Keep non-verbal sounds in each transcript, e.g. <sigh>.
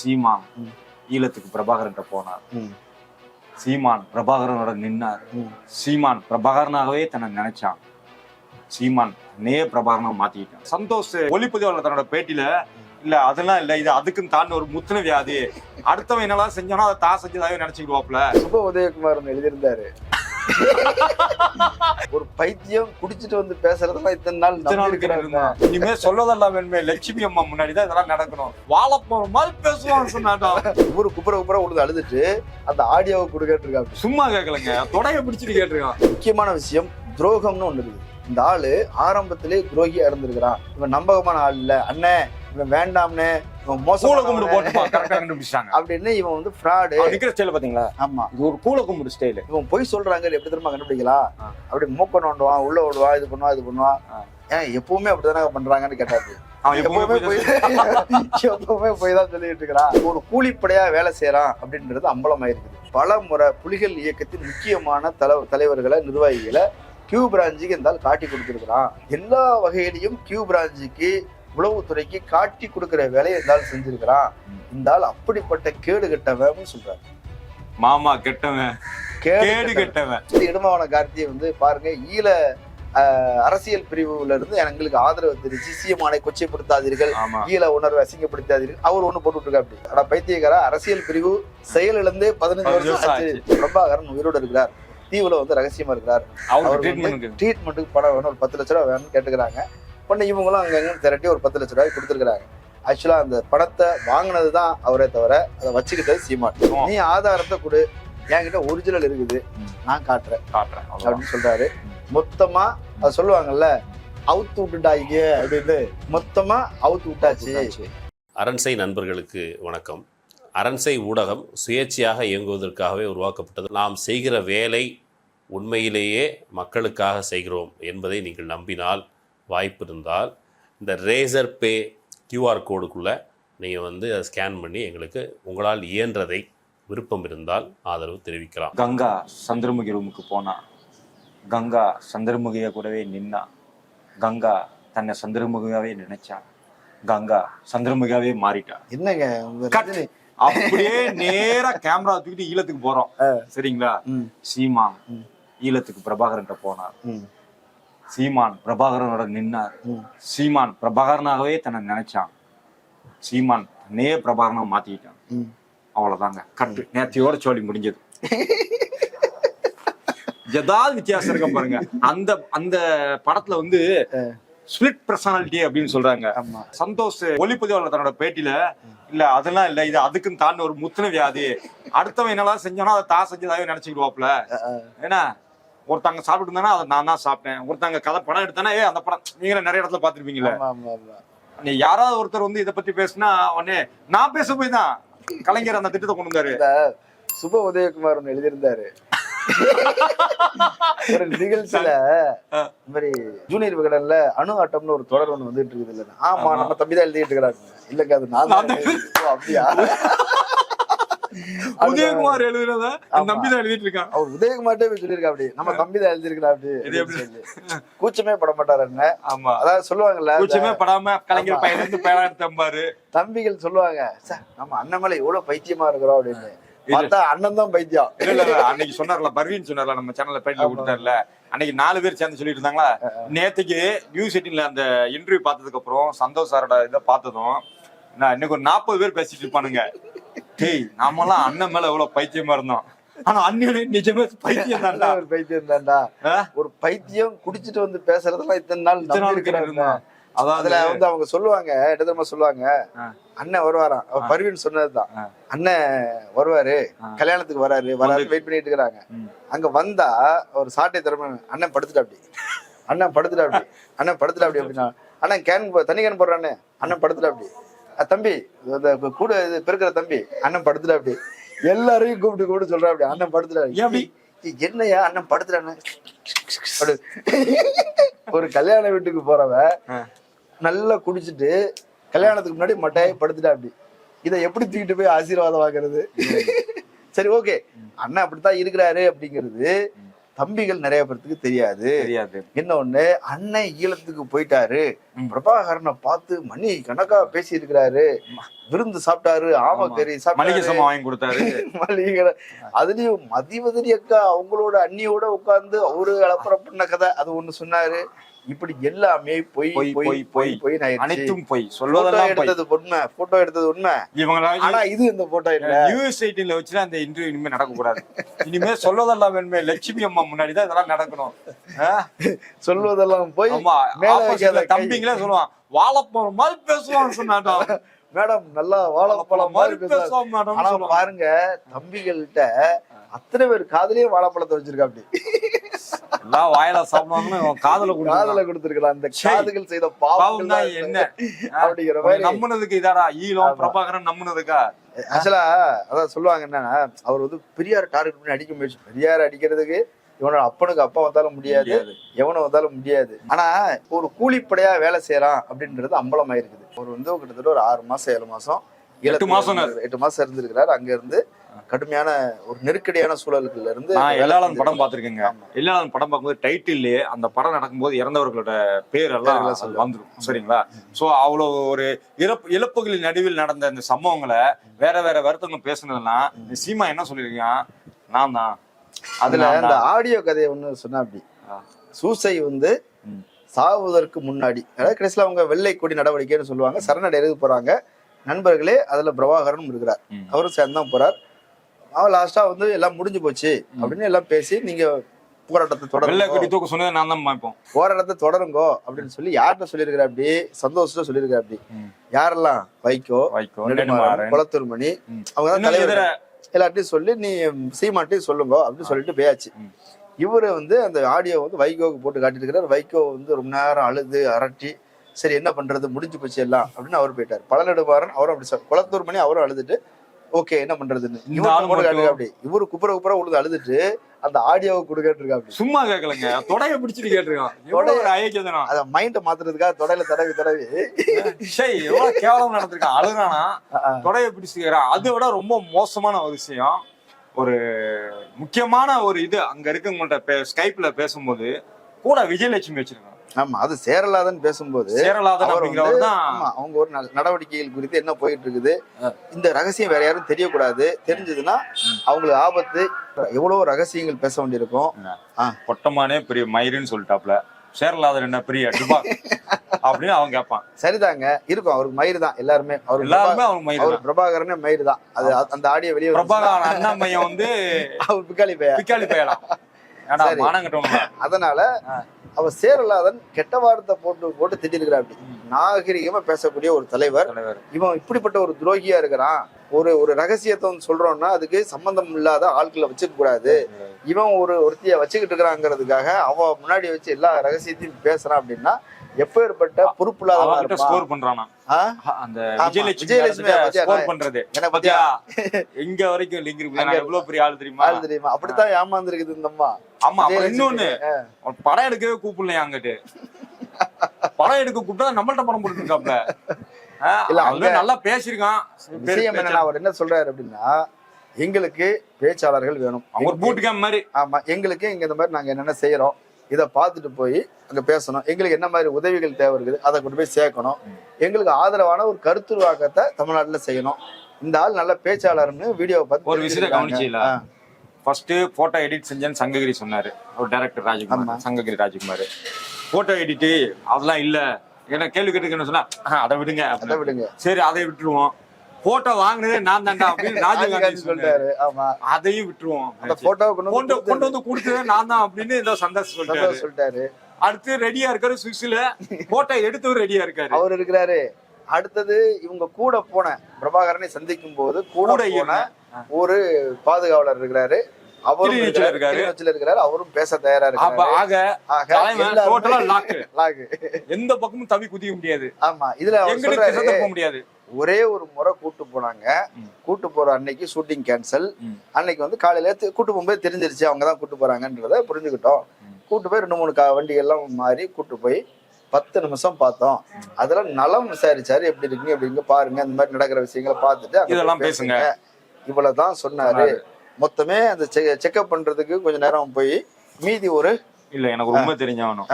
சீமான். ஈழத்துக்கு பிரபாகரன்ட்ட போனார். சீமான் பிரபாகரனோட நின்னார். சீமான் பிரபாகரனாகவே தன்னை நினைச்சான். சீமான் நே பிரபாகரனா மாத்திக்கிட்டான். சந்தோஷ் ஒளிப்பதிவாளர் தன்னோட பேட்டியில இல்ல அதெல்லாம் இல்ல இது அதுக்குன்னு தாண்டி ஒரு முத்தின வியாதி. அடுத்தவன் என்னெல்லாம் செஞ்சானோ அதை தான் செஞ்சதாவே நினைச்சுக்கிடுவாப்ல சுப உதயகுமார் எழுதியிருந்தாரு. <laughs> ஒரு பைத்தியம் குடிச்சிட்டு வந்து பேசுறதெல்லாம் இத்தனை நாள் இத்தனை நாள் நம்பி இருக்கிறாங்க இருந்தான். இனிமே சொல்லதெல்லாம் வேணுமே. லட்சுமி அம்மா முன்னாடி தான் இதெல்லாம் நடக்கணும். வாழப்போற மாதிரி பேசுவான்னு சொன்னாட்டம் ஊரு குப்புற குப்புற உழுது அழுதுட்டு அந்த ஆடியோவை கொடுக்கிட்டு இருக்காங்க சும்மா கேட்கலங்க தொடைய பிடிச்சிட்டு கேட்டிருக்கான். முக்கியமான விஷயம் துரோகம்னு ஒண்ணு இருக்குது. இந்த ஆளு ஆரம்பத்திலே துரோகியா இருந்திருக்கிறான் இவன் நம்பகமான ஆள் இல்ல. அண்ணே இவன் வேண்டாம்னு இவன் கும்பிடு மோசம் போட்டுப்பா கரெக்டா கண்டுபிடிச்சாங்க அப்படின்னு இவன் வந்து ஃப்ராடு நிக்கிற ஸ்டைல பாத்தீங்களா ஆமா. இது ஒரு கூல கும்பிடு ஸ்டைல் இவன் பொய் சொல்றாங்க எப்படி தெரியுமா கண்டுபிடிக்கலாம். அப்படி மூக்க நோண்டுவான் உள்ள விடுவான் இது பண்ணுவான் இது பண்ணுவான். ஏன் எப்பவுமே அப்படிதானே பண்றாங்கன்னு கேட்டாரு அவன் எப்பவுமே போய் எப்பவுமே போய் தான் சொல்லிட்டு இருக்கிறான். ஒரு கூலிப்படையா வேலை செய்யறான் அப்படின்றது அம்பலமாயிருக்குது. பல முறை புலிகள் இயக்கத்தின் முக்கியமான தல தலைவர்களை நிர்வாகிகளை கியூ பிரான்ச்சுக்கு இந்த ஆள் காட்டி கொடுத்துருக்கிறான். எல்லா வகையிலையும் கியூ பிரான்ச்சுக்கு உளவுத்துறைக்கு காட்டி கொடுக்கிற வேலையை இந்த ஆள் செஞ்சிருக்கிறான். இந்த ஆள் அப்படிப்பட்ட கேடு கெட்டவன் சொல்றாரு. மாமா கெட்டவன். கேடு கேடு கெட்டவன். கெட்ட இடமாவன கார்த்தியை வந்து பாருங்க ஈழ அரசியல் பிரிவுல இருந்து எங்களுக்கு ஆதரவு தெரிவிச்சு சீமானை கொச்சைப்படுத்தாதீர்கள் ஈழ உணர்வை அசிங்கப்படுத்தாதீர்கள். அவர் ஒண்ணு போட்டு இருக்கா அப்படி. ஆனா பைத்தியக்கார அரசியல் பிரிவு செயலிழந்தே பதினஞ்சு பதினஞ்சு வருஷம் பிரபாகரன் உயிரோடு இருக்கிறார். தீவுல வந்து ரகசியமா இருக்கிறார். அவர் ட்ரீட்மெண்ட் ட்ரீட்மெண்ட்டுக்கு பணம் வேணும். ஒரு பத்து லட்ச ரூபா வேணும்னு கேட்டுக்கிறாங்க. உடனே இவங்களும் அங்கங்க திரட்டி ஒரு பத்து லட்ச ரூபாய் கொடுத்துருக்காங்க ஆக்சுவலா அந்த பணத்தை வாங்கினது தான் அவரே தவிர அதை வச்சுக்கிட்டது சீமான். நீ ஆதாரத்தை கொடு. என்கிட்ட ஒரிஜினல் இருக்குது. நான் காட்டுறேன். காட்டுறேன். அப்படின்னு சொல்றாரு. மொத்தமா அது சொல்லுவாங்கல்ல அவுத்து விட்டுட்டாங்க அப்படின்னு. மொத்தமா அவுத்து விட்டாச்சு. அரண்சை நண்பர்களுக்கு வணக்கம். அரண்சை ஊடகம் சுயேட்சையாக இயங்குவதற்காகவே உருவாக்கப்பட்டது. நாம் செய்கிற வேலை உண்மையிலேயே மக்களுக்காக செய்கிறோம் என்பதை நீங்கள் நம்பினால் வாய்ப்பு இருந்தால் இந்த ரேசர் பே கியூஆர் கோடுக்குள்ளே நீங்கள் வந்து அதை ஸ்கேன் பண்ணி எங்களுக்கு உங்களால் இயன்றதை விருப்பம் இருந்தால் ஆதரவு தெரிவிக்கலாம். கங்கா சந்திரமுகி ரூமுக்கு போனா கங்கா சந்திரமுகிய கூடவே நின்னா கங்கா தன்னை சந்திரமுகியாவே நினைச்சா கங்கா சந்திரமுகியாவே மாறிட்டா. என்னங்க அப்படியே நேரா கேமரா தூக்கிட்டு ஈழத்துக்கு போறோம். சரிங்களா? ம், சீமான் ம். ஈழத்துக்கு பிரபாகரன்ட்ட போனார். ம், சீமான் பிரபாகரனோட நின்னார். சீமான் பிரபாகரனாகவே தன்னை நினைச்சான். சீமான் நே பிரபாகரனா மாத்திக்கிட்டான். அவ்வளவுதாங்க. கட்டு. நேத்தியோட சோழி முடிஞ்சது. ஏதாவது வித்தியாசம் இருக்கும் பாருங்க. அந்த அந்த படத்துல வந்து ஸ்பிளிட் பர்சனாலிட்டி அப்படின்னு சொல்றாங்க. சந்தோஷ் ஒளிப்பதிவாளர் தன்னோட பேட்டியில இல்ல அதெல்லாம் இல்ல. இது அதுக்குன்னு தாண்டி ஒரு முத்தின வியாதி. அடுத்தவன் என்னெல்லாம் செஞ்சானோ அதை தான் செஞ்சதாவே நினைச்சுக்கிடுவாப்ல ஏன்னா ஒருத்தங்க சாப்பிட்டு இருந்தானா அதை நான் தான் சாப்பிட்டேன். ஒருத்தங்க கதை படம் எடுத்தானா ஏ அந்த படம் நீங்க நிறைய இடத்துல பாத்திருப்பீங்களே நீ யாராவது ஒருத்தர் வந்து இதை பத்தி பேசினா உடனே நான் பேச போய் தான் கலைஞர் அந்த திட்டத்தை கொண்டு வந்தாரு. சுப உதயகுமார் ஒண்ணு எழுதியிருந்தாரு. ஒரு நிகழ்ச்சியில. இந்த மாதிரி ஜூனியர் விகடன்ல அணு ஆட்டம்னு ஒரு தொடர் ஒண்ணு வந்துட்டு இருக்குது இல்ல ஆமா. நம்ம தம்பி தான் எழுதிட்டு இருக்கிறாரு இல்லங்க அது நான் அப்படியா? <laughs> உதயகுமார் எழுதுனத ஆமா. நம்பி தான் எழுதிட்டு இருக்கான் அவர் உதயகுமார்ட்டே சொல்லியிருக்கா அப்படி. நம்ம தம்பி தான் எழுதிருக்கிறா அப்படி. கூச்சமே பட மாட்டாரு என்ன? ஆமா. அதாவது சொல்லுவாங்கல்ல கூச்சமே படாம கலைஞர். பையன் இருந்து பேரா எடுத்தம்பாரு தம்பிகள் சொல்லுவாங்க சார் நம்ம அண்ணன் மேல எவ்வளவு பைத்தியமா இருக்கிறோம் அப்படின்னு. பார்த்தா அண்ணன் தான் பைத்தியம். இல்ல இல்ல அன்னைக்கு சொன்னார்ல பர்வீன் சொன்னார்ல நம்ம சேனல்ல பேட்டில. கொடுத்தாருல. அன்னைக்கு நாலு பேர் சேர்ந்து சொல்லிட்டு இருந்தாங்களா நேத்துக்கு நியூஸ் எயிட்டீன்ல அந்த இன்டர்வியூ பார்த்ததுக்கு அப்புறம் சந்தோஷ் சாரோட இதை பார்த்ததும் இன்னைக்கு ஒரு நாற்பது பேர் பேசிட்டு இருப்பானுங்க. டேய் நாமெல்லாம் அண்ணன் மேல எவ்வளவு பைத்தியமா இருந்தோம். ஆனா அண்ணனே நிஜமே பைத்தியம் தான்டா. ஒரு பைத்தியம் தான்டா? ஒரு பைத்தியம் குடிச்சிட்டு வந்து பேசுறதெல்லாம் இத்தனை நாள் இத்தனை இருக்கிறாங்க அதுல வந்து அவங்க சொல்லுவாங்க தெரியுமா சொல்லுவாங்க. அண்ணன் வருவாராம். அவ ஆ. பர்வீன் சொன்னதுதான். அண்ணன் வருவாரு. கல்யாணத்துக்கு வராரு வராரு வெயிட் பண்ணிட்டு இருக்கிறாங்க. அங்க வந்தா ஒரு சாட்டை திறமை அண்ணன் படுத்துட்டா அப்படி. அண்ணன் படுத்துட்டா அப்படி. அண்ணன் படுத்துட்டா அப்படி அப்படின்னா அண்ணன் கேன் தண்ணி கேன் போடுறானே. அண்ணன் படுத்துட்டா அப்படி. தம்பி கூட இது பெருக்கிற தம்பி அண்ணன் படுத்துட்டா அப்படி. எல்லாரையும் கூப்பிட்டு கூப்பிட்டு சொல்றா அப்படி அண்ணன் படுத்துட்டா ஏன் அப்படி? ஏய், என்னய்யா அண்ணன் அப்படி. ஒரு கல்யாண வீட்டுக்கு போறவ. நல்லா குடிச்சிட்டு கல்யாணத்துக்கு முன்னாடி மட்டையை படுத்துட்டா அப்படி. இதை எப்படி தூக்கிட்டு போய் ஆசீர்வாதம் வாங்குறது? சரி ஓகே. அண்ணன் அப்படித்தான் இருக்கிறாரு அப்படிங்கிறது தம்பிகள் நிறைய பேர்த்துக்கு தெரியாது. தெரியாது. இன்னொன்னு அண்ணன் ஈழத்துக்கு போயிட்டாரு. பிரபாகரனை பார்த்து மணி கணக்கா பேசி இருக்கிறாரு விருந்து சாப்பிட்டாரு ஆமக்கறி மளிகை சாமான் வாங்கி கொடுத்தாரு. <laughs> மளிகை கடை. அதுலயும் மதிவதரி அக்கா அவங்களோட அண்ணியோட உட்கார்ந்து அவரு அலப்பற பண்ண கதை அது ஒண்ணு சொன்னாரு. இப்படி எல்லாமே பொய் பொய், பொய் பொய், பொய். அனைத்தும் போய். சொல்வதெல்லாம் எடுத்தது உண்மை போட்டோ எடுத்தது உண்மை. இவங்கள ஆனா இது இந்த போட்டோ இல்ல. நியூஸ் எயிட்டீன்ல வச்சுட்டு அந்த இன்டர்வியூ இனிமே நடக்க கூடாது இனிமே சொல்லதெல்லாம் வேணுமே. லட்சுமி அம்மா முன்னாடி தான் இதெல்லாம் நடக்கணும்? சொல்வதெல்லாம் போய். ஆமா மேல opposite ல வைக்காத கை. தம்பிங்களே சொல்லுவான் வாழைப்பழம் மாதிரி பேசுவான்னு சொன்னாட்டான் மேடம் நல்லா வாழைப்பழம் மாதிரி. பேசுவான் மேடம் ஆனா. பாருங்க தம்பிகள்கிட்ட அத்தனை பேர் காதலையும் வாழைப்பழத்தை வச்சிருக்கா அப்படி எல்லாம் வாயில சாப்பிடுவாங்கன்னு காதுல காதல கொடுத்து கொடுத்திருக்கலாம் அந்த. காதுகள் செய்த பாவம் பாவம் தான் என்ன அப்படிங்கிற மாதிரி நம்புனதுக்கு இதாடா ஈழம் பிரபாகரன் நம்புனதுக்கா ஆக்சுவலா அதான் சொல்லுவாங்க என்னன்னா அவர் வந்து பெரியார் டார்கெட் பண்ணி அடிக்க முயற்சி பெரியார் அடிக்கிறதுக்கு இவனோட அப்பனுக்கு அப்பா வந்தாலும் முடியாது. எவனும் வந்தாலும் முடியாது. ஆனா ஒரு கூலிப்படையா வேலை செய்யறான் அப்படின்றது அம்பலமா இருக்குது அவர் வந்து கிட்டத்தட்ட ஒரு ஆறு மாசம் ஏழு மாசம் ஈழத்துல மாசம் எட்டு மாசம் இருந்திருக்கிறார். அங்க இருந்து கடுமையான ஒரு நெருக்கடியான சூழலுக்குள்ள இருந்து எல்லாளன். படம் பாத்திருக்கேங்க ஆமா. எல்லாளன் படம் பார்க்கும்போது டைட்டில்லே அந்த படம் நடக்கும்போது இறந்தவர்களோட பேர் எல்லாம். வந்துரும். சரிங்களா? சோ அவ்வளவு ஒரு இறப்பு இழப்புகளின் நடுவில் நடந்த இந்த சம்பவங்களை வேற வேற வருத்தவங்க இந்த சீமா என்ன சொல்லிருக்கான் நான் தான். அதுல அந்த. ஆடியோ கதையை ஒண்ணு சொன்னா அப்படி. சூசை வந்து. சாவுவதற்கு முன்னாடி அதாவது கடைசியில அவங்க வெள்ளை கொடி நடவடிக்கைன்னு சொல்லுவாங்க சரணடைறது போறாங்க நண்பர்களே அதுல பிரபாகரனும் இருக்கிறார். அவரும் சேர்ந்து தான் போறார் அவன் லாஸ்டா வந்து எல்லாம் முடிஞ்சு போச்சு அப்படின்னு எல்லாம் பேசி நீங்க போராட்டத்தை தொடருங்க தூக்க சொன்னது நான் தான் பார்ப்போம் போராட்டத்தை தொடருங்கோ அப்படின்னு சொல்லி யார்கிட்ட சொல்லியிருக்கிற அப்படி சந்தோஷத்தை சொல்லியிருக்கிற அப்படி. யாரெல்லாம் வைகோ வைக்கோ நெடுமாறன் நெடுமாறன் குளத்தூர் மணி ம். அவங்க தான் தலைவர் எல்லார்ட்டையும் சொல்லி நீ சீமாட்டையும் சொல்லுங்க அப்படின்னு சொல்லிட்டு பேயாச்சு. இவரு வந்து அந்த ஆடியோ வந்து வைகோவுக்கு போட்டு காட்டிட்டு இருக்கிறார் வைகோ வந்து ரொம்ப நேரம் அழுது அரட்டி சரி என்ன பண்றது முடிஞ்சு போச்சு எல்லாம் அப்படின்னு அவர் போயிட்டார். பழநெடுமாறன் அவரும் அப்படி குளத்தூர் மணி அவரும் அழுதுட்டு ஓகே என்ன பண்றதுன்னு? அப்படி? இவரு குப்புற குப்புற உழுது அழுதுட்டு அந்த ஆடியோவை கொடுக்கட்டு இருக்கா அப்படி? சும்மா கேட்கலங்க <laughs> தொடைய பிடிச்சிட்டு கேட்டிருக்கான். ஒரு ஐக்கியதனம் அத மைண்ட மாத்துறதுக்காக தொடையில தடவி தடவி. ஷை எவ்வளவு கேவலம் நடந்திருக்கான். அழுகுறானா? <laughs> ஆ. தொடைய பிடிச்சிக்கிறான் அதை விட ரொம்ப மோசமான ஒரு விஷயம். ஒரு முக்கியமான ஒரு இது அங்க இருக்கவங்கள்ட்ட ஸ்கைப்ல பேசும்போது கூட விஜயலட்சுமி வச்சிருக்காங்க ஆமா அது சேரலாதன் பேசும்போது சேரலாதன் அப்படிங்கிறவர் தான் அவங்க ஒரு நட- நடவடிக்கைகள் குறித்து என்ன போயிட்டு இருக்குது இந்த ரகசியம் வேற யாரும் தெரியக்கூடாது தெரிஞ்சதுன்னா அவங்களுக்கு ஆபத்து. எவ்வளவு ரகசியங்கள் பேச வேண்டியிருக்கும்? பொட்டமானே பெரிய மயிருன்னு சொல்லிட்டாப்ல. சேரலாதன் என்ன பெரிய டிபா <laughs> அப்படின்னு அவன் கேட்பான். சரிதாங்க இருக்கும் அவருக்கு மயிர் தான் எல்லாருமே. அவர் எல்லாருமே அவர் பிரபாகரனே மயிர் தான். அது அந்த ஆடியோ வெளியே பிரபாகரன் அண்ணா மையம் வந்து <laughs> அவர் பிக்காளி பையன். பிக்காளி பயலாம் அதனால அவர் சேரலாதன் கெட்ட வார்த்தை போட்டு போட்டு திட்டிருக்கிறார் அப்படி. நாகரிகமா பேசக்கூடிய ஒரு தலைவர். இவன் இப்படிப்பட்ட ஒரு துரோகியா இருக்கிறான். ஒரு ஒரு ரகசியத்தை வந்து சொல்றோம்னா அதுக்கு சம்பந்தம் இல்லாத ஆட்களை வச்சுக்க கூடாது. இவன் ஒரு ஒருத்திய வச்சுக்கிட்டு இருக்கிறாங்கிறதுக்காக அவ முன்னாடி வச்சு எல்லா ரகசியத்தையும் பேசுறான் அப்படின்னா எப்பேற்பட்ட பொறுப்பு இல்லாதவனா அவன்கிட்ட இருப்பான்? ஸ்கோர் பண்றானா? அந்த விஜயலட்சுமி ஸ்கோர் பண்றது? எனக்கு பாத்தியா? எங்க வரைக்கும் லிங்க் இருக்கு அங்க நான் எவ்வளவு பெரிய ஆள் தெரியுமா? ஆள் தெரியுமா? அப்படித்தான் ஏமாந்துருக்குது இந்த அம்மா. ஆமா. இன்னொன்னு படம் எடுக்கவே கூப்பிடலையா அங்கிட்டு? படம் எடுக்க கூப்பிட்டா நம்மள்ட்ட படம் போட்டுருக்காப்ல இல்ல, இல்ல அங்க- நல்லா பேசியிருக்கான். பேர் விஷயம் பேச்சா- என்னன்னா அவர் என்ன சொல்றாரு அப்படின்னா எங்களுக்கு பேச்சாளர்கள் வேணும். ஒரு பூட் கேம் மாதிரி. ஆமா எங்களுக்கு இங்க இந்த மாதிரி நாங்க என்னென்ன செய்யறோம் இதை பார்த்துட்டு போய் அங்க பேசணும். எங்களுக்கு என்ன மாதிரி உதவிகள் தேவை இருக்குது அதை கொண்டு போய் சேர்க்கணும். எங்களுக்கு ஆதரவான ஒரு கருத்துருவாக்கத்தை தமிழ்நாட்டுல செய்யணும். இந்த ஆள் நல்ல பேச்சாளர்னு வீடியோவை பார்த்து ஒரு விஷயத்தை. கவனிச்சீங்களா? ஃபர்ஸ்ட் போட்டோ எடிட் செஞ்சேன்னு சங்ககிரி சொன்னாரு. ஒரு director. Rajkumar. Sankagiri Rajkumar. Photo edit அதெல்லாம் இல்ல. என்ன கேள்வி கேட்டுக்கு என்ன சொன்னா "ஆஹ், அதை விடுங்க. அதை. விடுங்க. சரி அதை விட்டுருவோம். போட்டோ வாங்குனதே நான் தான்டா அப்படின்னு ராஜீவ் காந்தி ராஜீவ்காந்தி சொல்லிட்டாரு ஆமா. அதையும் விட்டுருவோம். அந்த போட்டோ கொண்டு கொண்டு வந்து கொடுத்ததே நான் தான் அப்படின்னு ஏதோ சந்தோஷம் சொல்லிட்டாரு. சொல்லிட்டாரு. அடுத்து ரெடியா இருக்காரு சுவிஸ்ல போட்டோ <laughs> எடுத்தவர் ரெடியா இருக்காரு. அவர் இருக்கிறாரு. அடுத்தது இவங்க கூட போன பிரபாகரனை சந்திக்கும் போது கூட கூட போன ஒரு பாதுகாவலர் இருக்கிறாரு. அவரும் இருக்காரு. அவரும் பேச தயாரா இருக்காரு. எந்த பக்கமும் தவி குதிக்க முடியாது. ஆமா இதுல போக முடியாது. ஒரே ஒரு முறை கூட்டு போனாங்க. கூட்டு போற அன்னைக்கு ஷூட்டிங் கேன்சல். அன்னைக்கு வந்து காலையில கூட்டு போகும்போது தெரிஞ்சிருச்சு அவங்க தான் கூட்டு போறாங்கன்றத புரிஞ்சுக்கிட்டோம். கூட்டு போய் ரெண்டு மூணு கா வண்டிகள்லாம் மாறி கூட்டு போய் பத்து நிமிஷம் பார்த்தோம். அதுல நலம் விசாரிச்சாரு எப்படி இருக்கீங்க அப்படிங்க பாருங்க இந்த மாதிரி நடக்கிற விஷயங்களை பார்த்துட்டு இதெல்லாம் பேசுங்க. இவ்வளவுதான் சொன்னாரு. மொத்தமே அந்த செக்அப் பண்றதுக்கு கொஞ்ச நேரம் போய் மீதி ஒரு இல்ல எனக்கு உண்மை தெரிஞ்சவனும்.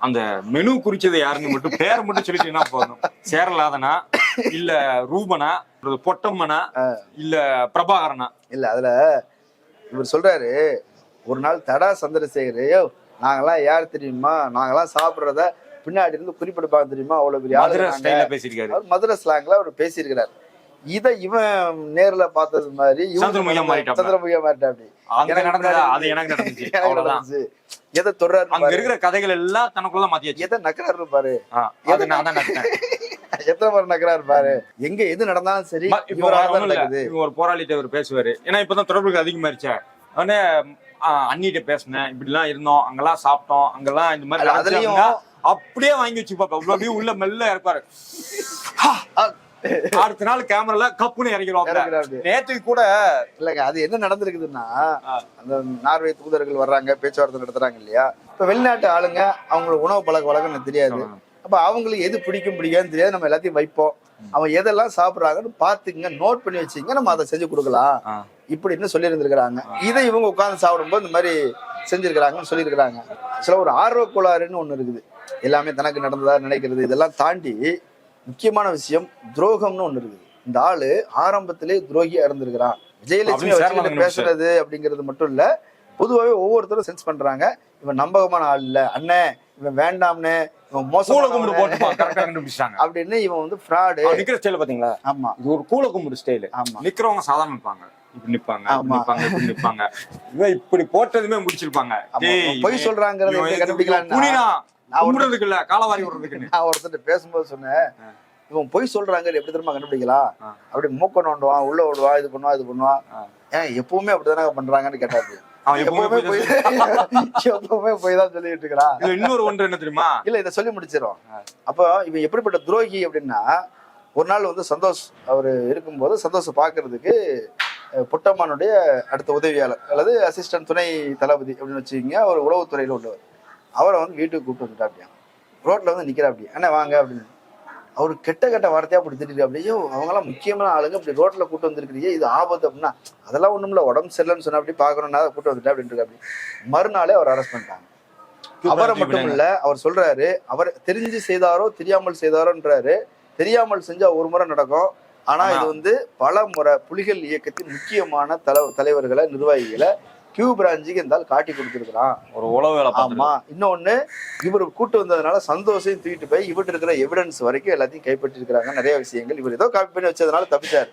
அந்த மெனு குறிச்சது யாருன்னு மட்டும் பேரை மட்டும் சொல்லிட்டீங்கன்னா போதும். சேரலாதனா இல்ல ரூபனா பொட்டம்மனா இல்ல பிரபாகரனா? இல்ல அதுல இவர் சொல்றாரு ஒரு நாள் தடா சந்திரசேகர் நாங்கெல்லாம் யார் தெரியுமா? நாங்கெல்லாம் சாப்பிடுறத பின்னாடி இருந்து குறிப்பிடுப்பாங்க தெரியுமா? அவ்வளவு பெரிய மதுரை. ஸ்டைல பேசியிருக்காரு. மதுரை ஸ்லாங்ல அவர் பேசியிருக்கிறார். இத இவன் நேர்ல பார்த்தது மாதிரி சந்திரமுகியா நடந்துச்சு. எதை தொடுறாரு அங்க. இருக்கிற கதைகள் எல்லாம் தனக்குள்ள மாத்தியாச்சு. எதை நக்கறாரு பாரு. அது நான் <laughs> எத்தனை பாரு. எங்க எது நடந்தாலும் சரி இப்போ ஒரு போராளிட்ட அவர் பேசுவாரு. ஏன்னா இப்பதான் தொடர்புகள் அதிகமாயிருச்சே. உடனே அண்ணிட்ட பேசினேன். இப்படிலாம் இருந்தோம். அங்கெல்லாம் சாப்பிட்டோம். அங்கெல்லாம் இந்த மாதிரி அதுலயும் அப்படியே வாங்கி வச்சு பாப்பா இவ்வளவு அப்படியே உள்ள மெல்ல இருப்பாரு அடுத்த நாள் கேமரால கப்புன்னு இறங்கிடுவாங்க. நேற்றுக்கு கூட இல்லங்க அது என்ன நடந்திருக்குதுன்னா. அந்த நார்வே தூதர்கள் வர்றாங்க பேச்சுவார்த்தை நடத்துறாங்க இல்லையா? இப்ப வெளிநாட்டு ஆளுங்க அவங்களுக்கு உணவு பழக்க வழக்கம் தெரியாது. அப்ப அவங்களுக்கு எது பிடிக்கும் பிடிக்காதுன்னு தெரியாது. நம்ம எல்லாத்தையும் வைப்போம். அவன் எதெல்லாம் சாப்பிடுறாங்கன்னு பாத்துங்க நோட் பண்ணி வச்சுங்க நம்ம அதை செஞ்சு கொடுக்கலாம். இப்படின்னு சொல்லி இருந்திருக்கிறாங்க இதை இவங்க உட்கார்ந்து சாப்பிடும்போது இந்த மாதிரி செஞ்சிருக்கிறாங்கன்னு சொல்லியிருக்கிறாங்க. சில ஒரு ஆர்வ கோளாறுன்னு ஒண்ணு இருக்குது. எல்லாமே தனக்கு நடந்ததா நினைக்கிறது இதெல்லாம் தாண்டி முக்கியமான விஷயம் துரோகம்னு ஒண்ணு இருக்குது. இந்த ஆளு ஆரம்பத்திலே துரோகியா இருந்திருக்கிறான் விஜயலட்சுமி பேசுறது அப்படிங்கிறது மட்டும் இல்ல பொதுவாகவே ஒவ்வொருத்தரும் சென்ஸ் பண்றாங்க. இவன் நம்பகமான ஆள் இல்ல அண்ணன் இவன் வேண்டாம்னு இவன் கும்பிடு மோசம் கரெக்டா கண்டுபிடிச்சாங்க அப்படின்னு இவன் வந்து ஃப்ராடு நிக்கிற ஸ்டைல பாத்தீங்களா? ஆமா. இது ஒரு கூல கும்பிடு ஸ்டைல் ஆமா. நிக்கிறவங்க சாதாரண இப்படி நிப்பாங்க. நிப்பாங்க இப்படி நிப்பாங்க. இவன் இப்படி போட்டதுமே முடிச்சிருப்பாங்க. பொய் சொல்றாங்கிறத இவன் நான் இல்ல காலவாரி விடுறதுக்குன்னு நான் ஒருத்தர் பேசும்போது சொன்னேன் இவன் பொய் சொல்றாங்க எப்படி தெரியுமா கண்டுபிடிக்கலாம். அப்படி மூக்க நோண்டுவான் உள்ள விடுவான் இது பண்ணுவான் இது பண்ணுவான். ஏன் எப்பவுமே அப்படிதானே பண்றாங்கன்னு கேட்டாரு. எப்பவுமே போய் எப்பவுமே போய் தான் சொல்லிட்டு இருக்கிறான். இன்னொரு ஒன்று என்ன தெரியுமா? இல்ல இதை சொல்லி முடிச்சிடும் அப்போ இவன் எப்படிப்பட்ட துரோகி அப்படின்னா ஒரு நாள் வந்து சந்தோஷ் அவர் இருக்கும்போது சந்தோஷ் பார்க்கறதுக்கு அஹ், பொட்டம்மானுடைய அடுத்த உதவியாளர் அல்லது அசிஸ்டன்ட் துணை தளபதி அப்படின்னு வச்சுக்கிங்க அவர் உளவுத்துறையில உள்ளவர். அவரை வந்து வீட்டுக்கு கூப்பிட்டு வந்துட்டாப்பியா ரோட்ல வந்து நிக்கிறாப்படி அண்ணா வாங்க அப்படின்னு. அவர் கெட்ட கெட்ட வார்த்தையா அப்படி திட்டிட்டு அப்படியே அவங்களாம் முக்கியமான ஆளுங்க இப்படி ரோட்ல கூட்டு வந்திருக்கிறீங்க இது ஆபத்து அப்படின்னா அதெல்லாம் ஒண்ணுமில்ல உடம்பு சரியில்லைன்னு சொன்னா அப்படி பாக்கணும்னா அதை கூட்டு வந்துட்டா அப்படின்னு அப்படி மறுநாளே அவர் அரெஸ்ட் பண்ணிட்டாங்க. அவரை மட்டும் இல்ல அவர் சொல்றாரு அவர் தெரிஞ்சு செய்தாரோ தெரியாமல் செய்தாரோன்றாரு. தெரியாமல் செஞ்சா ஒரு முறை நடக்கும். ஆனா- இது வந்து பல முறை புலிகள் இயக்கத்தின் முக்கியமான தல தலைவர்களை நிர்வாகிகளை கியூ பிரான்ச்சுக்கு இந்த ஆள் காட்டி கொடுத்துருக்கிறான். ஒரு உளவு வேலை ஆமா. இன்னொன்னு இவர் கூட்டு வந்ததுனால சந்தோஷம் தூக்கிட்டு போய் இவர்கிட்ட இருக்கிற எவிடன்ஸ் வரைக்கும் எல்லாத்தையும் கைப்பற்றி இருக்கிறாங்க நிறைய விஷயங்கள் இவர் ஏதோ காப்பி பண்ணி வச்சதுனால தப்பிச்சாரு.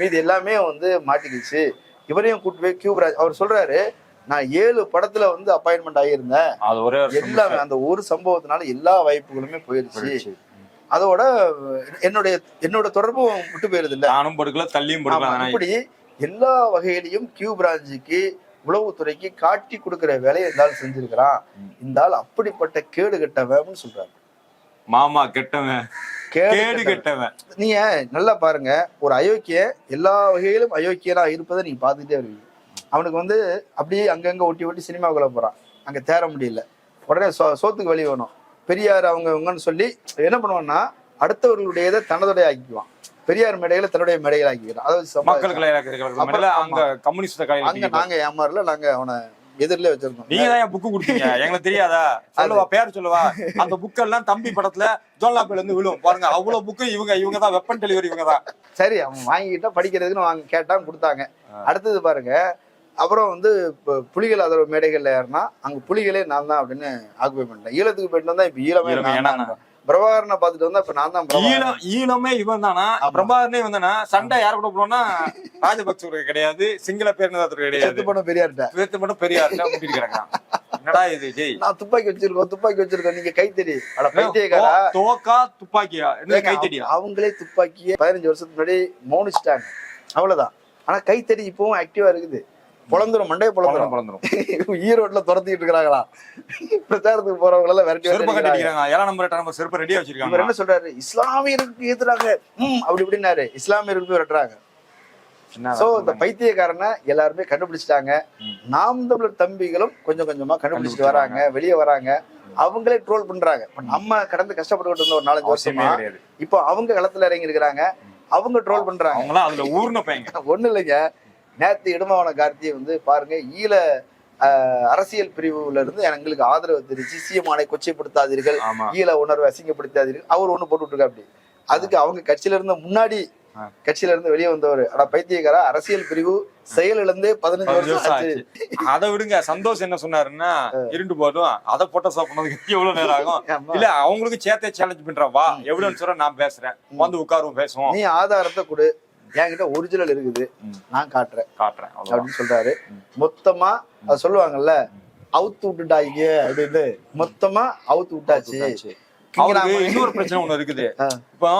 மீதி எல்லாமே வந்து மாட்டிக்கிச்சு. இவரையும் கூட்டு போய் கியூ பிரான்ச் அவர் சொல்றாரு நான் ஏழு படத்துல வந்து அப்பாயின்மெண்ட் ஆகியிருந்தேன். அது ஒரே ஒரு எல்லாமே அந்த ஒரு சம்பவத்தினால எல்லா வாய்ப்புகளுமே போயிருச்சு. அதோட என்னுடைய என்னோட தொடர்பும் விட்டு போயிருது இல்ல. நானும் படுக்கல தள்ளியும் இப்படி எல்லா வகையிலையும் கியூ பிரான்ச்சுக்கு உளவுத்துறைக்கு காட்டி கொடுக்கிற வேலையை இந்த ஆள் செஞ்சிருக்கிறான். இந்த ஆள் அப்படிப்பட்ட கேடு கெட்டவன் சொல்றாரு. மாமா கெட்டவன். கேடு கேடு கெட்டவன். நீங்க நல்லா பாருங்க ஒரு அயோக்கிய எல்லா வகையிலும் அயோக்கியனா இருப்பதை நீங்க பார்த்துட்டே வருவீங்க. அவனுக்கு வந்து அப்படியே அங்கங்க ஒட்டி ஒட்டி சினிமாவுக்குள்ள போறான். அங்க தேர முடியல. உடனே சோ- சோத்துக்கு வழி வேணும் பெரியார் அவங்க இவங்கன்னு சொல்லி என்ன பண்ணுவான்னா அடுத்தவர்களுடையதை தனதுடைய ஆக்கிக்குவான் பெரியார் மேடைகளை தன்னுடைய மேடைகள் ஆக்கிக்கிறான் அதாவது மக்கள் அங்க கம்யூனிஸ்ட் அங்க நாங்க ஏமாறல நாங்க அவனை எதிரிலே வச்சிருக்கோம். நீங்க தான் புக்கு கொடுத்தீங்க. <laughs> எங்களுக்கு தெரியாதா? சொல்லுவா பேர் சொல்லுவா. <laughs> அந்த புக் எல்லாம் தம்பி படத்துல ஜோல்லாப்பேல இருந்து விழும். பாருங்க அவ்வளவு புக்கு இவங்க இவங்க தான் வெப்பன் டெலிவரி இவங்க தான். சரி அவன் வாங்கிக்கிட்டா படிக்கிறதுக்குன்னு வாங்க கேட்டான் கொடுத்தாங்க. அடுத்தது பாருங்க அப்புறம் வந்து இப்போ புலிகள் அதோட மேடைகள்ல ஏறினா அங்க புலிகளே நான் தான் அப்படின்னு ஆக்குபை பண்ணிட்டேன். ஈழத்துக்கு போயிட்டு வந்தா இப்ப ஈழமே நான். பிரபாகரனை பார்த்துட்டு வந்தா இப்ப நான் தான். ஈழம் ஈழமே இவன் தானா. பிரபாகரனே வந்தானா சண்டை யார் கூட போனோம்னா <laughs> ராஜபக்சருக்கு கிடையாது சிங்கள பேருந்தத்துக்கு கிடையாது. போன பெரியார்ட்ட பேத்து மட்டும் பெரியார்ட்ட முட்டிட்டு கிடக்கான் என்னடா இது ஜெய் நான் துப்பாக்கி வச்சிருக்கோம் துப்பாக்கி வச்சிருக்கோம். நீங்க தோ- தோக்கா துப்பாக்கியா? என்ன கைத்தடியா அவங்களே துப்பாக்கியை பதினஞ்சு வருஷத்துக்கு முன்னாடி மௌனிச்சிட்டாங்க. அவ்வளவுதான். ஆனா கைத்தறி இப்பவும் ஆக்டிவா இருக்குது. பொழந்துரும் மண்டைய பொழந்துரும் பழந்துரும் <laughs> ஈரோட்ல துரத்திட்டு இருக்கிறாங்களா? பிரச்சாரத்துக்கு போறவங்க எல்லாம் விரட்டி அடிக்கிறாங்க. ஏழாம் நம்பர் எட்டாம் நம்பர் செருப்பை ரெடியா இவர் வச்சிருக்காங்க. என்ன சொல்றாரு? இஸ்லாமியருக்கு எதிராக. ம் அப்படி இப்படின்னாரு. இஸ்லாமியருக்கு விரட்டுறாங்க. சோ இந்த பைத்தியக்காரனை எல்லாருமே கண்டுபிடிச்சிட்டாங்க. நாம் தமிழர் தம்பிகளும் கொஞ்சம் கொஞ்சமா கண்டுபிடிச்சிட்டு வராங்க. வெளியே வராங்க. அவங்களே ட்ரோல் பண்றாங்க. நம்ம கடந்து கஷ்டப்பட்டு இருந்த ஒரு நாலஞ்சு வருஷமா இப்போ அவங்க களத்துல இறங்கி இருக்கிறாங்க அவங்க ட்ரோல் பண்றாங்க. அதுல ஊர்ன பையங்க. ஒண்ணு இல்லைங்க. நேத்து இடுமாவன கார்த்தியை வந்து பாருங்க ஈழ அரசியல் பிரிவுல இருந்து எங்களுக்கு ஆதரவு தெரிவிச்சு சீமானை கொச்சைப்படுத்தாதீர்கள் ஈழ உணர்வை அசிங்கப்படுத்தாதீர்கள் அவர் ஒண்ணு போட்டு விட்டுருக்கா அப்படி. அதுக்கு அவங்க கட்சியில இருந்த முன்னாடி. கட்சியில இருந்து வெளியே வந்தவர். ஆனா பைத்தியக்காரா அரசியல் பிரிவு செயல் இழந்தே பதினஞ்சு வருஷம் அதை விடுங்க சந்தோஷ் என்ன சொன்னாருன்னா இருண்டு போட்டும் அதை போட்டோஷாப் பண்ணதுக்கு எவ்வளவு நேரம் ஆகும். இல்ல அவங்களுக்கு சேர்த்தே சேலஞ்ச் பண்றேன் வா எவ்வளவு சொல்ற நான் பேசுறேன். வந்து உட்காருவோம் பேசுவோம். நீ ஆதாரத்தை கொடு. என்கிட்ட ஒரிஜினல் இருக்குது. நான் காட்டுறேன். காட்டுறேன். அப்படின்னு சொல்றாரு. மொத்தமா அது சொல்லுவாங்கல்ல அவுத்து விட்டுட்டாங்க அப்படின்னு. மொத்தமா அவுத்து விட்டாச்சு. அவருக்கு இன்னொரு பிரச்சனை ஒண்ணு இருக்குது. இப்போ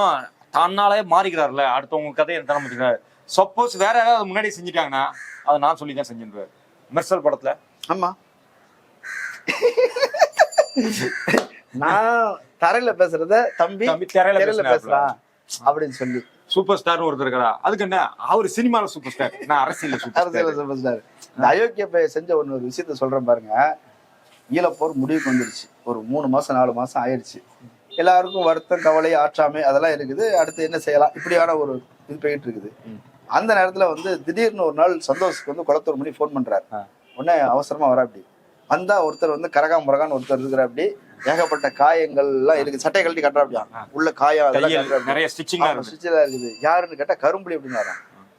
தன்னாலே மாறிக்கிறாருல அடுத்தவங்க கதையை என்ன முடிச்சுக்கிறாரு சப்போஸ் வேற யாராவது முன்னாடி செஞ்சுட்டாங்கன்னா அதை நான் சொல்லி தான் செஞ்சிருவாரு மெர்சல் படத்துல. ஆமா. நான் தரையில பேசுறத தம்பி தம்பி திரையில பேசுறான் அப்படின்னு சொல்லி. சூப்பர் ஸ்டார்னு ஒருத்தர் இருக்கிறா அதுக்கு என்ன? அவர் சினிமால சூப்பர் ஸ்டார். நான் அரசியல்ல சூப்பர் அரசியல ஸ்டார். பேசுறாரு இந்த அயோக்கிய செஞ்ச ஒன்னு ஒரு விஷயத்த சொல்றேன் பாருங்க. ஈழப்போர் முடிவுக்கு வந்துருச்சு. ஒரு மூணு மாசம் நாலு மாசம் ஆயிடுச்சு எல்லாருக்கும் வருத்தம் கவலை ஆற்றாமை அதெல்லாம் இருக்குது. அடுத்து என்ன செய்யலாம்? இப்படியான ஒரு இது போயிட்டு இருக்குது. அந்த நேரத்துல வந்து திடீர்னு ஒரு நாள் சந்தோஷ்க்கு வந்து குளத்தூர் மணி ஃபோன் பண்றாரு. உடனே அவசரமா வரா அப்படி வந்தா ஒருத்தர் வந்து கரகா முரகான்னு ஒருத்தர் இருக்கிற அப்படி ஏகப்பட்ட காயங்கள் எல்லாம் இருக்கு. சட்டை கழட்டி கட்டுறா அப்படியா ஆ. உள்ள காயம் நிறைய ஸ்டிச்சிங்லாம் சுவிட்சில் இருக்குது. யாருன்னு கேட்டா கரும்புலி அப்படின்னு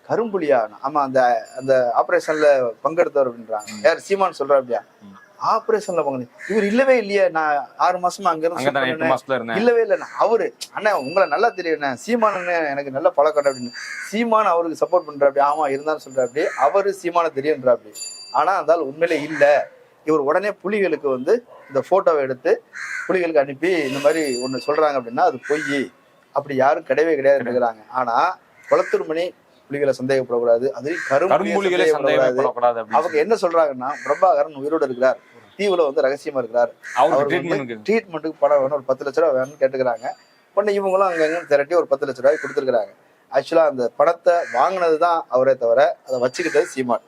கரும்புலியா? ஆமா அந்த அந்த ஆபரேஷன்ல பங்கெடுத்தவர் அப்படின்றாங்க. யார்? சீமான் சொல்றா அப்படியா ம். ஆபரேஷன்ல பங்கு இவர் இல்லவே இல்லையே. நான் ஆறு மாசமா அங்க இருந்து இல்லவே இல்லை அவரு அண்ணா உங்களை நல்லா தெரியும் சீமான் எனக்கு நல்ல பழக்கம் அப்படின்னு. சீமான் அவருக்கு சப்போர்ட் பண்ற அப்படி ஆமா இருந்தாலும் சொல்ற அப்படி அவரு சீமான தெரியுன்ற அப்படி ஆனா ஆள் உண்மையிலே இல்ல. இவர் உடனே புலிகளுக்கு வந்து இந்த போட்டோவை எடுத்து புலிகளுக்கு அனுப்பி இந்த மாதிரி ஒண்ணு சொல்றாங்க அப்படின்னா அது பொய். அப்படி யாரும் கிடையவே கிடையாது இருக்கிறாங்க. ஆனா குளத்தூர் மணி புலிகளை சந்தேகப்படக்கூடாது. அது கரும்புலிகளே சந்தேகப்படக்கூடாது அவங்க என்ன சொல்றாங்கன்னா பிரபாகரன் உயிரோடு இருக்கிறார். தீவுல வந்து ரகசியமா இருக்கிறார். அவர் ட்ரீட்மெண்ட் ட்ரீட்மெண்ட்டுக்கு பணம் வேணும். ஒரு பத்து லட்ச ரூபா வேணும்னு கேட்டுக்கிறாங்க. உடனே இவங்களும் அங்க அங்க திரட்டி ஒரு பத்து லட்ச ரூபாய் கொடுத்துருக்காங்க ஆக்சுவலா அந்த பணத்தை வாங்கினது தான் அவரே தவிர அதை வச்சுக்கிட்டது சீமான்.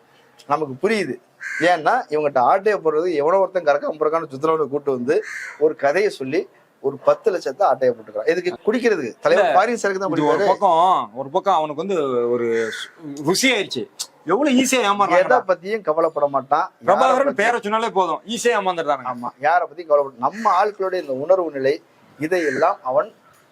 நமக்கு புரியுது. ஏன்னா இவங்ககிட்ட ஆட்டையை போடுறது எவனோ ஒருத்தன் கறக்காம புறக்கான சுத்தரவனை கூட்டு வந்து ஒரு கதையை சொல்லி ஒரு பத்து லட்சத்தை ஆட்டையை போட்டுக்கிறான். இதுக்கு குடிக்கிறதுக்கு தலைவர் பாரின் சரக்கு தான் ஒரு பக்கம் ஒரு பக்கம் அவனுக்கு வந்து ஒரு ருசி ஆயிடுச்சு எவ்வளவு ஈஸியா எதை ஏமாறாங்க பத்தியும் கவலைப்பட மாட்டான். பிரபாகரன் பேரை சொன்னாலே போதும். ஈஸியா ஏமாந்துடுறாங்க ஆமா யாரை பத்தி கவலைப்பட நம்ம ஆட்களுடைய இந்த உணர்வு நிலை இதையெல்லாம் அவன்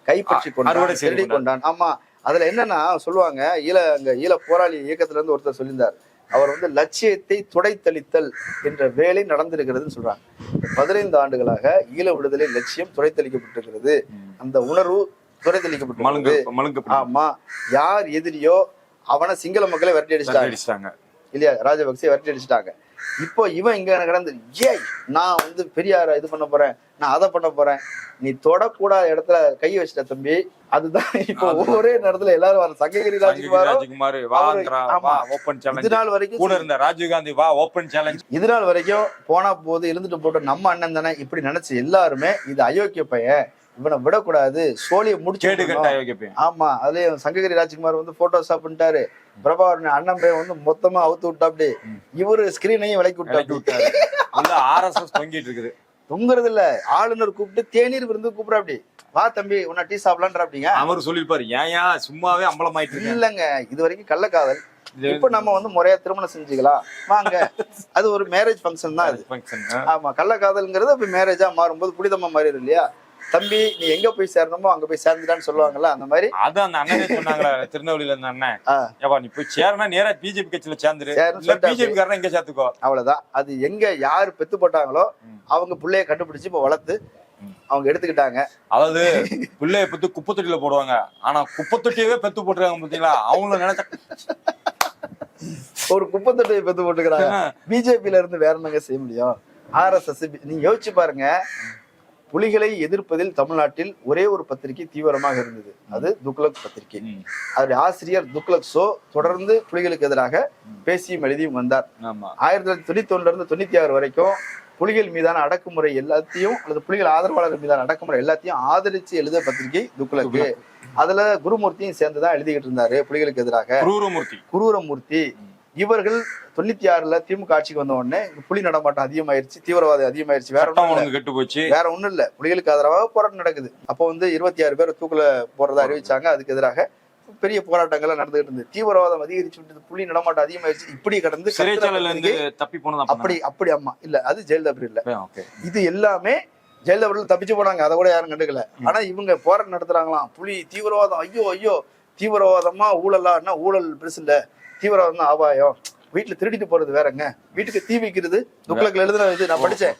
கைப்பற்றி கொண்டான் திருடி கொண்டான். ஆமா அதுல என்னன்னா சொல்லுவாங்க ஈழ அங்க ஈழ போராளி இயக்கத்துல இருந்து ஒருத்தர் சொல்லியிருந்தார். அவர் வந்து லட்சியத்தை துடைத்தளித்தல் என்ற வேலை நடந்திருக்கிறதுன்னு சொல்றாங்க. பதினைந்து ஆண்டுகளாக ஈழ விடுதலை லட்சியம் துடைத்தளிக்கப்பட்டிருக்கிறது. அந்த உணர்வு துடைத்தளிக்கப்பட்டிருக்கிறது. ஆமா. யார் எதிரியோ அவனை சிங்கள மக்களை விரட்டி அடிச்சிட்டாங்க. இல்லையா ராஜபக்சே விரட்டி அடிச்சிட்டாங்க. இப்போ இவன் இங்க கிடந்து ஏய் நான் வந்து பெரியார இது பண்ண போறேன் நான் அதை பண்ண போறேன். நீ தொடக்கூடாத இடத்துல கை வச்சிட்ட தம்பி. அதுதான் இப்போ ஒரே நேரத்துல எல்லாரும் வர சங்ககிரி ராஜ்குமாரோ இது சேலஞ்ச் நாள் வரைக்கும் கூட இருந்த ராஜீவ் காந்தி வா ஓபன் சேலஞ்ச் இது நாள் வரைக்கும் போனா போது இருந்துட்டு போட்டு நம்ம அண்ணன் தானே இப்படி நினைச்சு எல்லாருமே இது அயோக்கிய பையன். இவனை விடக்கூடாது. சோழியை முடிச்சு ஆமா அதுலயும் சங்ககிரி ராஜ்குமார் வந்து போட்டோஷாப் பண்ணிட்டாரு. பிரபாகரன் அண்ணன் பையன் வந்து மொத்தமா அவுத்து விட்டாப்படி இவரு ஸ்கிரீனையும் விலக்கி விட்டாரு. ஆர்எஸ்எஸ் தொங்கிட்டு இருக்குது. தொங்குறது இல்ல. ஆளுநர் கூப்பிட்டு தேநீர் விருந்து கூப்பிடாப்படி வா தம்பி உன்னை டீ சாப்பிடலான்ற அப்படிங்க அவர் சொல்லிருப்பாரு ஏன் சும்மாவே அம்பலமாயிட்டு இருக்கேன். இல்லங்க இது வரைக்கும் கள்ளக்காதல். இப்ப நம்ம வந்து முறையா திருமணம் செஞ்சுக்கலாம். வாங்க. அது ஒரு மேரேஜ் ஃபங்க்ஷன் தான் அது. ஆமா கள்ளக்காதல்ங்கிறது இப்ப மேரேஜா மாறும்போது புனிதமா மாறிடும் இல்லையா? தம்பி நீ எங்க போய் சேரணுமோ அங்க போய் சேர்ந்துட்டான்னு சொல்லுவாங்கல்ல அந்த மாதிரி? அது அந்த அண்ணனே சொன்னாங்களே திருநெல்வேலியில இருந்த அண்ணன். ஏப்பா நீ போய் சேரனா நேரா பிஜேபி கட்சியில சேர்ந்துரு. பிஜேபி காரனா இங்க சேர்த்துக்கோ? அவ்வளவுதான். அது எங்க யாரு பெத்து போட்டாங்களோ. அவங்க பிள்ளைய கண்டுபிடிச்சு இப்ப வளர்த்து. அவங்க எடுத்துக்கிட்டாங்க. அதாவது பிள்ளைய பெத்து குப்பை தொட்டியில போடுவாங்க. ஆனா குப்பை தொட்டியவே பெத்து போட்டுருக்காங்க பாத்தீங்களா? அவங்கள நினைச்சா ஒரு குப்பத்தொட்டையை பெத்து போட்டுக்கிறாங்க. பிஜேபியில இருந்து வேற என்னங்க செய்ய முடியும்? ஆர்எஸ்எஸ் நீங்க யோசிச்சு பாருங்க. புலிகளை எதிர்ப்பதில் தமிழ்நாட்டில் ஒரே ஒரு பத்திரிகை தீவிரமாக இருந்தது. அது துக்ளக் பத்திரிகை. ம், அதனுடைய ஆசிரியர் துக்ளக் சோ தொடர்ந்து புலிகளுக்கு எதிராக பேசியும் எழுதியும் வந்தார். ஆமா. ஆயிரத்தி தொள்ளாயிரத்தி தொண்ணூத்தி ஒண்ணுல இருந்து தொண்ணூத்தி ஆறு வரைக்கும் புலிகள் மீதான அடக்குமுறை எல்லாத்தையும் அல்லது புலிகள் ஆதரவாளர்கள் மீதான அடக்குமுறை எல்லாத்தையும் ஆதரிச்சு எழுத பத்திரிகை துக்ளக்கு. அதுல குருமூர்த்தியும் சேர்ந்துதான் எழுதிக்கிட்டு இருந்தாரு புலிகளுக்கு எதிராக. குரூரமூர்த்தி. குரூரமூர்த்தி. இவர்கள் தொண்ணூத்தி ஆறுல திமுக ஆட்சிக்கு வந்த உடனே புலி நடமாட்டம் அதிகமாயிருச்சு தீவிரவாதம் அதிகமாயிருச்சு. வேற. ஒழுங்கு கெட்டு போச்சு. வேற ஒண்ணும் இல்ல. புலிகளுக்கு ஆதரவாக போராட்டம் நடக்குது. அப்போ வந்து இருபத்தி ஆறு பேர் தூக்குல போறதா அறிவிச்சாங்க. அதுக்கு எதிராக பெரிய போராட்டங்கள்லாம் நடந்துகிட்டு இருந்தது. தீவிரவாதம் அதிகரிச்சு விட்டது. புலி நடமாட்டம் அதிகமாயிருச்சு. இப்படி கடந்து தப்பி போனது அப்படி அப்படி அம்மா இல்ல அது ஜெயலலிதா அப்படி இல்ல இது எல்லாமே அவர்கள் தப்பிச்சு போனாங்க. அதை கூட யாரும் கண்டுக்கல. ஆனா இவங்க போராட்டம் நடத்துறாங்களாம். புலி தீவிரவாதம். ஐயோ ஐயோ. தீவிரவாதமா ஊழலான்னா ஊழல் பெருசு இல்ல. தீவிரவாதம் தான் ஆபாயம். வீட்டுல திருடிட்டு போறது வேறங்க. வீட்டுக்கு தீ வைக்கிறது துக்ளக்ல எழுதுன இது நான் படிச்சேன்.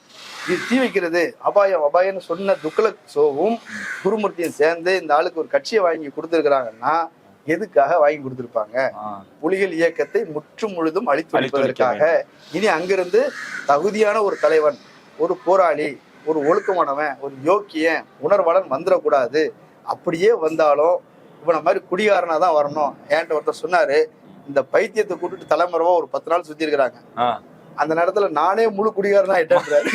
இது தீ வைக்கிறது அபாயம் அபாயம்னு சொன்ன துக்ளக் சோவும் குருமூர்த்தியும் சேர்ந்து இந்த ஆளுக்கு ஒரு கட்சியை வாங்கி கொடுத்துருக்காங்கன்னா எதுக்காக வாங்கி கொடுத்துருப்பாங்க? புலிகள் இயக்கத்தை முற்றும் முழுதும் அழித்து ஒழிப்பதற்காக இனி அங்கிருந்து தகுதியான ஒரு தலைவன் ஒரு போராளி ஒரு ஒழுக்கமானவன் ஒரு யோக்கியன் உணர்வாளன் வந்துடக்கூடாது. அப்படியே வந்தாலும் இவனை மாதிரி குடிகாரனா தான் வரணும். என்கிட்ட ஒருத்தர் சொன்னாரு இந்த பைத்தியத்தை கூட்டிட்டு தலைமறைவா ஒரு பத்து நாள் சுத்தி இருக்கிறாங்க. அந்த நேரத்துல நானே முழு குடிகாரனா ஆயிட்டேன்றாரு.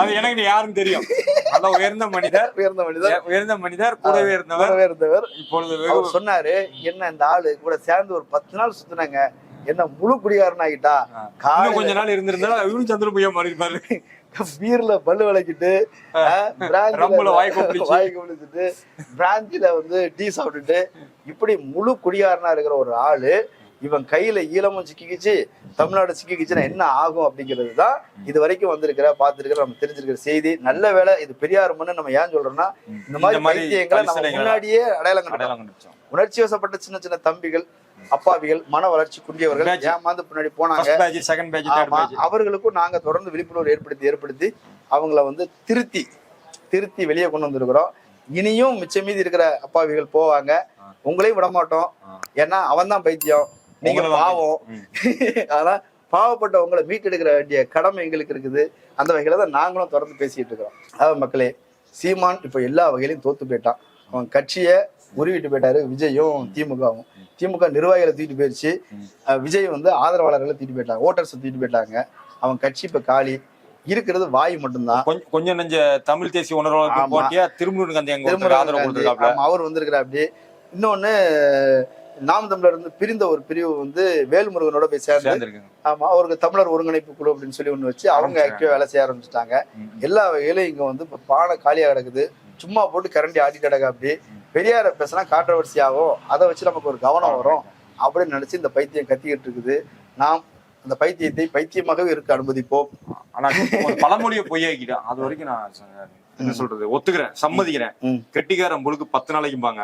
அது எனக்கு யாருன்னு தெரியும். நல்ல உயர்ந்த மனிதர். உயர்ந்த மனிதர். உயர்ந்த மனிதர் கூடவே இருந்தவர். கூடவே இருந்தவர். இப்பொழுது சொன்னாரு என்ன இந்த ஆளு கூட சேர்ந்து ஒரு பத்து நாள் சுத்தினாங்க. என்ன முழு குடிகாரன் ஆகிட்டா கொஞ்ச நாள் இருந்திருந்தா இவரும் சந்திரபுயா மாறி இருப்பாரு பீர்ல பல்லு விளக்கிட்டு ரம்புல வாய் கொப்பளிச்சு. வாய் கொப்பளிச்சுட்டு பிராஞ்சில வந்து டீ சாப்பிட்டுட்டு இப்படி முழு குடிகாரனா இருக்கிற ஒரு ஆளு இவன் கையில ஈழமும் சிக்கிக்கிச்சு தமிழ்நாடு சிக்கிக்கிச்சுன்னா என்ன ஆகும் அப்படிங்கிறது தான் இது வரைக்கும் வந்திருக்கிற பார்த்திருக்கிற நம்ம தெரிஞ்சிருக்கிற செய்தி. நல்ல வேளை இது பெரியார் மண்ணு நம்ம ஏன் சொல்றோம்னா இந்த மாதிரி பைத்தியங்களை நம்ம முன்னாடியே அடையாளம் கண்டுபிடிச்சோம் உணர்ச்சி வசப்பட்ட சின்ன சின்ன தம்பிகள் அப்பாவிகள் மன வளர்ச்சி குன்றியவர்கள். ஏமாந்து பின்னாடி போனாங்க? அவர்களுக்கும் நாங்க தொடர்ந்து விழிப்புணர்வு ஏற்படுத்தி ஏற்படுத்தி அவங்கள வந்து திருத்தி திருத்தி வெளியே கொண்டு வந்திருக்கிறோம். இனியும் மிச்சம் மீதி இருக்கிற அப்பாவிகள் போவாங்க. உங்களையும் விட மாட்டோம் ஆ. ஏன்னா அவன் தான் பைத்தியம். நீங்க பாவம் ஆனா <laughs> பாவப்பட்டவங்களை மீட்டெடுக்கிற வேண்டிய கடமை எங்களுக்கு இருக்குது. அந்த வகையில தான் நாங்களும் தொடர்ந்து பேசிட்டு இருக்கிறோம். அதாவது மக்களே சீமான் இப்ப எல்லா வகையிலையும் தோத்து போயிட்டான். அவன் கட்சியை உருவிட்டு போயிட்டாரு. விஜயும் திமுகவும். திமுக நிர்வாகிகளை தூக்கிட்டு போயிடுச்சு விஜய் வந்து ஆதரவாளர்களை தூக்கிட்டு போயிட்டாங்க. ஓட்டர்ஸ் தூக்கிட்டு போயிட்டாங்க. அவன் கட்சி இப்ப காலி. இருக்கிறது வாய் மட்டும்தான். கொஞ்சம் நெஞ்ச தமிழ் தேசிய உணர்வாளருக்கு ஆமா. போட்டியா திருமுருகன் ஆதரவு அவர் வந்திருக்கிற அப்படி. இன்னொன்னு நாம் தமிழர் வந்து பிரிந்த ஒரு பிரிவு வந்து வேல்முருகனோட போய் சேர்ந்து ஆமா அவருக்கு தமிழர் ஒருங்கிணைப்பு குழு அப்படின்னு சொல்லி ஒண்ணு வச்சு அவங்க. ஆக்டிவா வேலை செய்ய ஆரம்பிச்சிட்டாங்க. எல்லா வகையிலும் இங்க வந்து பானை காலியா கிடக்குது. சும்மா போட்டு கரண்டி ஆடிட்டு கிடக்கு அப்படி. பெரியார பேசினா கான்ட்ரவர்சி ஆகும் அதை வச்சு நமக்கு ஒரு கவனம் வரும் அப்படின்னு நினைச்சு இந்த பைத்தியம் கத்திக்கிட்டு இருக்குது. நாம் அந்த பைத்தியத்தை பைத்தியமாகவே இருக்க அனுமதிப்போம். ஆனா ஒரு பழமொழியை பொய்யாக்கிட்டான் அது வரைக்கும் நான் என்ன சொல்றது? ஒத்துக்கிறேன். சம்மதிக்கிறேன். கெட்டிக்காரன் புழுக்கு பத்து நாளைக்கும்பாங்க.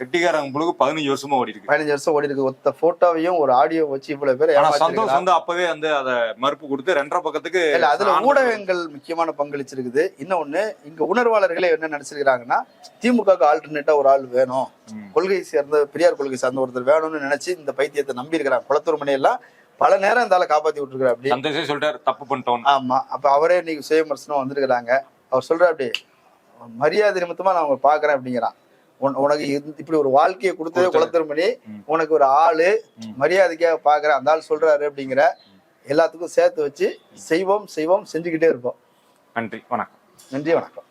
கெட்டிக்காரன் புழுக்கு பதினஞ்சு வருஷமா ஓடி இருக்கு பதினஞ்சு வருஷம் ஓடி இருக்கு ஒத்த போட்டோவையும் ஒரு ஆடியோ வச்சு இவ்வளவு பேர் ஆனா சந்தோஷ் ஏமாத்திருக்கிறான். வந்து அப்பவே வந்து அத மறுப்பு கொடுத்து ரெண்டரை பக்கத்துக்கு இல்ல அதுல ஊடகங்கள் முக்கியமான பங்களிச்சிருக்குது. இன்னொன்னு இங்க உணர்வாளர்களே என்ன நினைச்சிருக்கிறாங்கன்னா திமுகவுக்கு ஆல்டர்னேட்டா ஒரு ஆள் வேணும். கொள்கை சேர்ந்த பெரியார் கொள்கை சார்ந்த ஒருத்தர் வேணும்னு நினைச்சு இந்த பைத்தியத்தை நம்பி இருக்கிறாங்க குளத்தூர் மணி எல்லாம் பல நேரம் இந்த ஆளை காப்பாத்தி விட்டுருக்காரு அப்படி சொல்லிட்டாரு தப்பு பண்ணிட்டோம் ஆமா. அப்ப அவரே இன்னைக்கு சுயமர்சனம் வந்திருக்கிறாங்க. அவர் சொல்ற அப்படி மரியாதை நிமித்தமா நான் உங்களை பாக்குறேன் அப்படிங்கிறான் உன்- உனக்கு இப்படி ஒரு வாழ்க்கையை கொடுத்ததே கொடுத்தது. குளத்தூர் மணி ம். உனக்கு ஒரு ஆளு. மரியாதைக்காக பாக்குறேன் அந்த ஆள் சொல்றாரு அப்படிங்கிற எல்லாத்துக்கும் சேர்த்து வச்சு செய்வோம் செய்வோம் செஞ்சுக்கிட்டே இருப்போம் நன்றி வணக்கம் நன்றி வணக்கம்